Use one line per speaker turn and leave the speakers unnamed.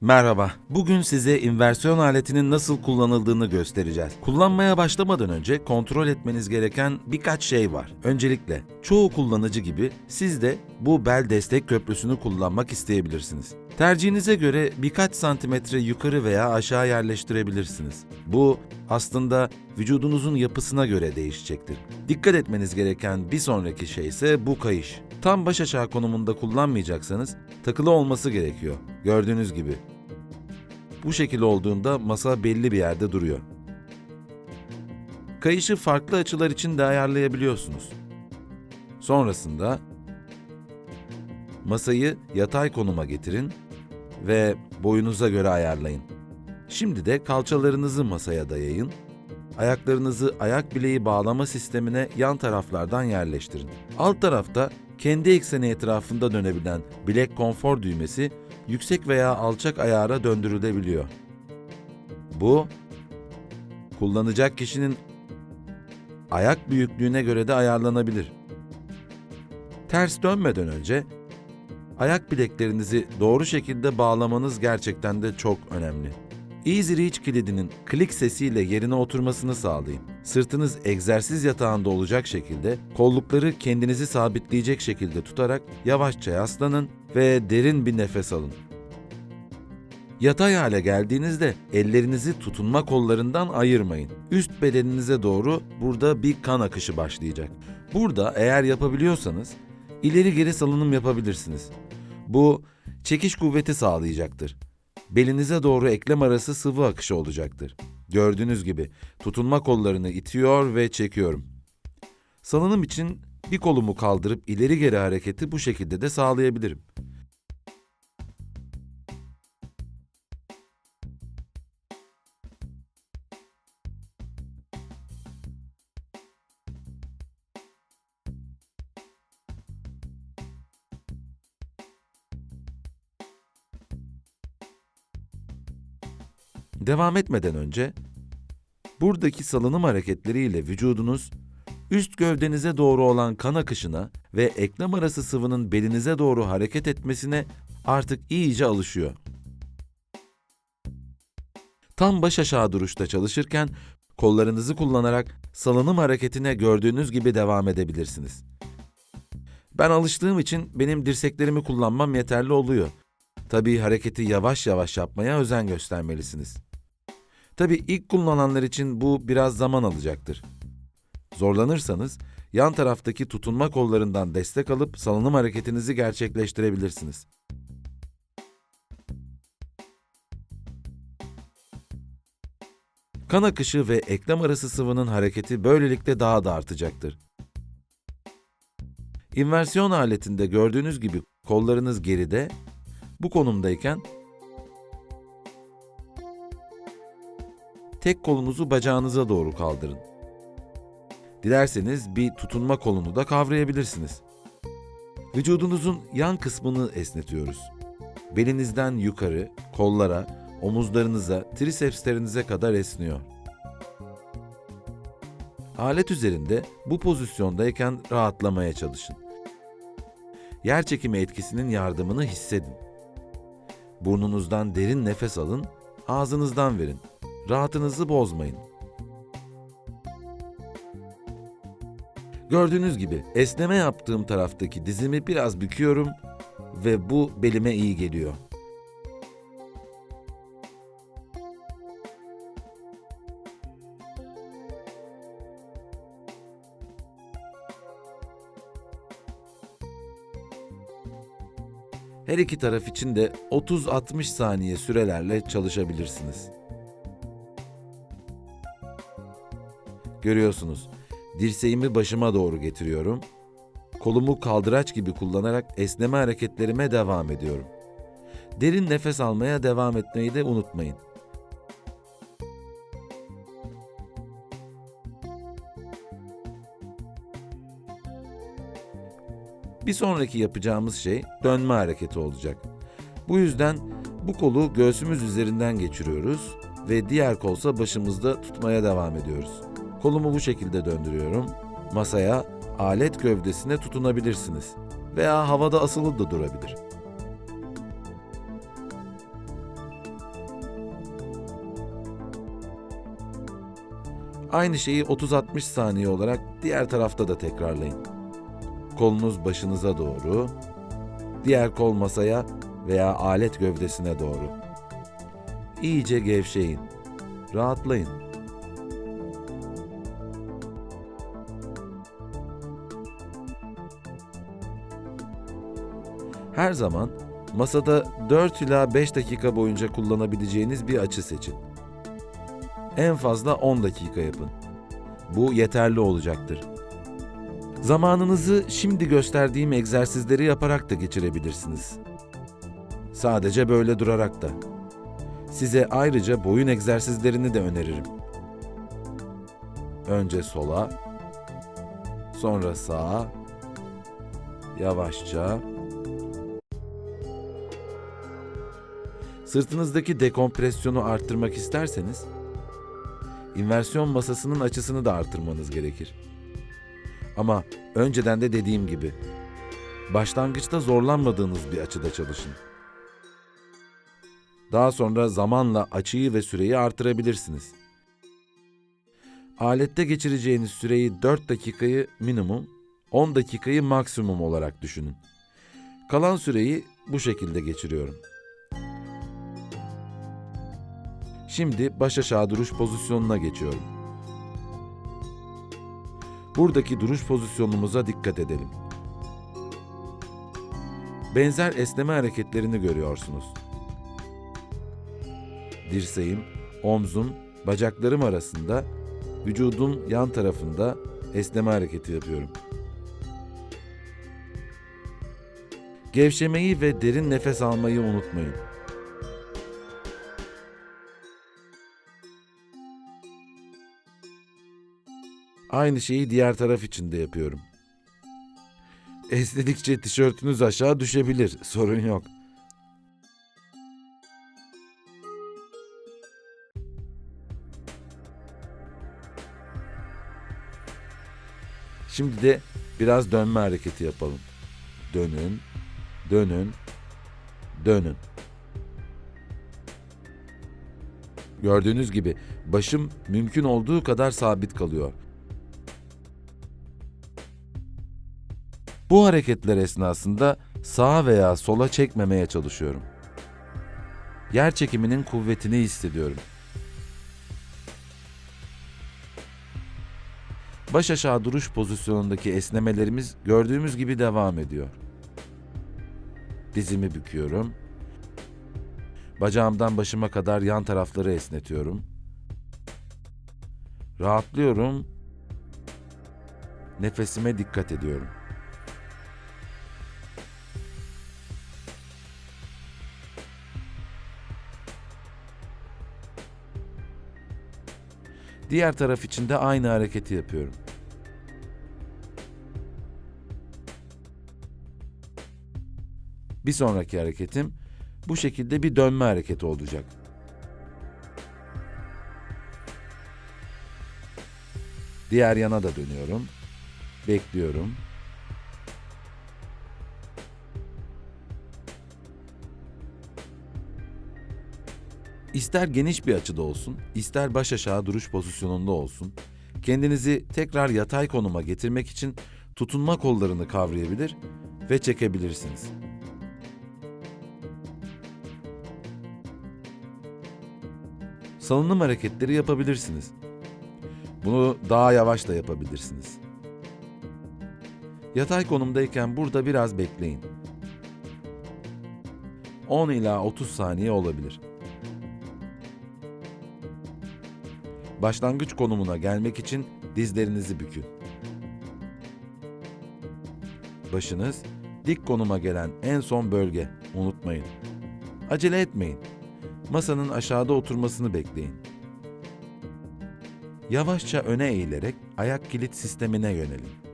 Merhaba. Bugün size inversiyon aletinin nasıl kullanıldığını göstereceğiz. Kullanmaya başlamadan önce kontrol etmeniz gereken birkaç şey var. Öncelikle çoğu kullanıcı gibi siz de bu bel destek köprüsünü kullanmak isteyebilirsiniz. Tercihinize göre birkaç santimetre yukarı veya aşağı yerleştirebilirsiniz. Bu aslında vücudunuzun yapısına göre değişecektir. Dikkat etmeniz gereken bir sonraki şey ise bu kayış. Tam baş aşağı konumunda kullanmayacaksanız takılı olması gerekiyor. Gördüğünüz gibi. Bu şekil olduğunda masa belli bir yerde duruyor. Kayışı farklı açılar için de ayarlayabiliyorsunuz. Sonrasında masayı yatay konuma getirin ve boyunuza göre ayarlayın. Şimdi de kalçalarınızı masaya dayayın. Ayaklarınızı ayak bileği bağlama sistemine yan taraflardan yerleştirin. Alt tarafta kendi ekseni etrafında dönebilen bilek konfor düğmesi yüksek veya alçak ayara döndürülebiliyor. Bu kullanacak kişinin ayak büyüklüğüne göre de ayarlanabilir. Ters dönmeden önce ayak bileklerinizi doğru şekilde bağlamanız gerçekten de çok önemli. Easy Reach kilidinin klik sesiyle yerine oturmasını sağlayın. Sırtınız egzersiz yatağında olacak şekilde, kollukları kendinizi sabitleyecek şekilde tutarak yavaşça yaslanın ve derin bir nefes alın. Yatay hale geldiğinizde ellerinizi tutunma kollarından ayırmayın. Üst bedeninize doğru burada bir kan akışı başlayacak. Burada eğer yapabiliyorsanız ileri geri salınım yapabilirsiniz. Bu çekiş kuvveti sağlayacaktır. Belinize doğru eklem arası sıvı akışı olacaktır. Gördüğünüz gibi tutunma kollarını itiyor ve çekiyorum. Salınım için bir kolumu kaldırıp ileri geri hareketi bu şekilde de sağlayabilirim. Devam etmeden önce buradaki salınım hareketleriyle vücudunuz üst gövdenize doğru olan kan akışına ve eklem arası sıvının belinize doğru hareket etmesine artık iyice alışıyor. Tam baş aşağı duruşta çalışırken kollarınızı kullanarak salınım hareketine gördüğünüz gibi devam edebilirsiniz. Ben alıştığım için benim dirseklerimi kullanmam yeterli oluyor. Tabii hareketi yavaş yavaş yapmaya özen göstermelisiniz. Tabii ilk kullananlar için bu biraz zaman alacaktır. Zorlanırsanız yan taraftaki tutunma kollarından destek alıp salınım hareketinizi gerçekleştirebilirsiniz. Kan akışı ve eklem arası sıvının hareketi böylelikle daha da artacaktır. İnversiyon aletinde gördüğünüz gibi kollarınız geride, bu konumdayken tek kolunuzu bacağınıza doğru kaldırın. Dilerseniz bir tutunma kolunu da kavrayabilirsiniz. Vücudunuzun yan kısmını esnetiyoruz. Belinizden yukarı, kollara, omuzlarınıza, trisepslerinize kadar esniyor. Alet üzerinde bu pozisyondayken rahatlamaya çalışın. Yer çekimi etkisinin yardımını hissedin. Burnunuzdan derin nefes alın, ağzınızdan verin. Rahatınızı bozmayın. Gördüğünüz gibi esneme yaptığım taraftaki dizimi biraz büküyorum ve bu belime iyi geliyor. Her iki taraf için de 30-60 saniye sürelerle çalışabilirsiniz. Görüyorsunuz. Dirseğimi başıma doğru getiriyorum. Kolumu kaldıraç gibi kullanarak esneme hareketlerime devam ediyorum. Derin nefes almaya devam etmeyi de unutmayın. Bir sonraki yapacağımız şey dönme hareketi olacak. Bu yüzden bu kolu göğsümüz üzerinden geçiriyoruz ve diğer kolsa başımızda tutmaya devam ediyoruz. Kolumu bu şekilde döndürüyorum. Masaya, alet gövdesine tutunabilirsiniz veya havada asılı da durabilir. Aynı şeyi 30-60 saniye olarak diğer tarafta da tekrarlayın. Kolunuz başınıza doğru, diğer kol masaya veya alet gövdesine doğru. İyice gevşeyin. Rahatlayın. Her zaman masada 4 ila 5 dakika boyunca kullanabileceğiniz bir açı seçin. En fazla 10 dakika yapın. Bu yeterli olacaktır. Zamanınızı şimdi gösterdiğim egzersizleri yaparak da geçirebilirsiniz. Sadece böyle durarak da. Size ayrıca boyun egzersizlerini de öneririm. Önce sola, sonra sağa, yavaşça. Sırtınızdaki dekompresyonu arttırmak isterseniz, inversiyon masasının açısını da arttırmanız gerekir. Ama önceden de dediğim gibi, başlangıçta zorlanmadığınız bir açıda çalışın. Daha sonra zamanla açıyı ve süreyi artırabilirsiniz. Alette geçireceğiniz süreyi 4 dakikayı minimum, 10 dakikayı maksimum olarak düşünün. Kalan süreyi bu şekilde geçiriyorum. Şimdi baş aşağı duruş pozisyonuna geçiyorum. Buradaki duruş pozisyonumuza dikkat edelim. Benzer esneme hareketlerini görüyorsunuz. Dirseğim, omzum, bacaklarım arasında, vücudun yan tarafında esneme hareketi yapıyorum. Gevşemeyi ve derin nefes almayı unutmayın. Aynı şeyi diğer taraf için de yapıyorum. Esnedikçe tişörtünüz aşağı düşebilir, sorun yok. Şimdi de biraz dönme hareketi yapalım. Dönün, dönün, dönün. Gördüğünüz gibi başım mümkün olduğu kadar sabit kalıyor. Bu hareketler esnasında sağa veya sola çekmemeye çalışıyorum. Yer çekiminin kuvvetini hissediyorum. Baş aşağı duruş pozisyonundaki esnemelerimiz gördüğümüz gibi devam ediyor. Dizimi büküyorum. Bacağımdan başıma kadar yan tarafları esnetiyorum. Rahatlıyorum. Nefesime dikkat ediyorum. Diğer taraf için de aynı hareketi yapıyorum. Bir sonraki hareketim bu şekilde bir dönme hareketi olacak. Diğer yana da dönüyorum. Bekliyorum. İster geniş bir açıda olsun, ister baş aşağı duruş pozisyonunda olsun, kendinizi tekrar yatay konuma getirmek için tutunma kollarını kavrayabilir ve çekebilirsiniz. Salınım hareketleri yapabilirsiniz. Bunu daha yavaş da yapabilirsiniz. Yatay konumdayken burada biraz bekleyin. 10 ila 30 saniye olabilir. Başlangıç konumuna gelmek için dizlerinizi bükün. Başınız dik konuma gelen en son bölge. Unutmayın. Acele etmeyin. Masanın aşağıda oturmasını bekleyin. Yavaşça öne eğilerek ayak kilit sistemine yönelin.